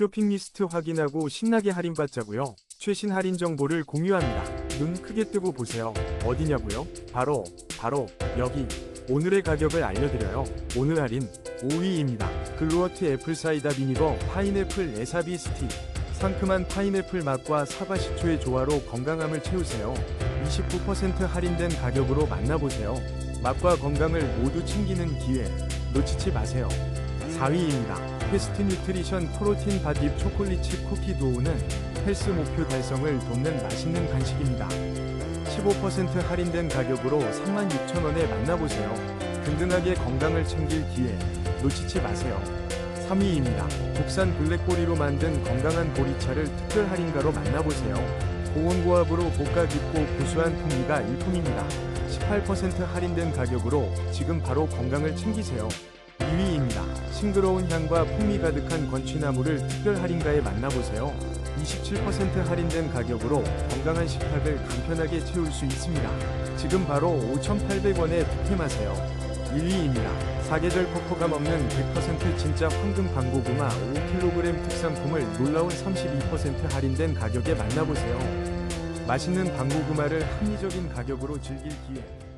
쇼핑 리스트 확인하고 신나게 할인받자고요. 최신 할인 정보를 공유합니다. 눈 크게 뜨고 보세요. 어디냐고요? 바로 바로 여기. 오늘의 가격을 알려드려요. 오늘 할인 5위입니다. 글로어트 애플 사이다 비니거 파인애플 에사비 스틱. 상큼한 파인애플 맛과 사과 식초의 조화로 건강함을 채우세요. 29% 할인된 가격으로 만나보세요. 맛과 건강을 모두 챙기는 기회 놓치지 마세요. 4위입니다. 패스트 뉴트리션 프로틴 밭잎 초콜릿 칩 쿠키 도우는 헬스 목표 달성을 돕는 맛있는 간식입니다. 15% 할인된 가격으로 36,000원에 만나보세요. 든든하게 건강을 챙길 기회 놓치지 마세요. 3위입니다. 국산 블랙보리로 만든 건강한 보리차를 특별 할인가로 만나보세요. 고온고압으로 볶아 깊고 고소한 풍미가 일품입니다. 18% 할인된 가격으로 지금 바로 건강을 챙기세요. 2위입니다. 싱그러운 향과 풍미 가득한 건취나무를 특별 할인가에 만나보세요. 27% 할인된 가격으로 건강한 식탁을 간편하게 채울 수 있습니다. 지금 바로 5,800원에 득템하세요. 1위입니다. 사계절 코코감 없는 100% 진짜 황금 방고구마 5kg 특상품을 놀라운 32% 할인된 가격에 만나보세요. 맛있는 방고구마를 합리적인 가격으로 즐길 기회.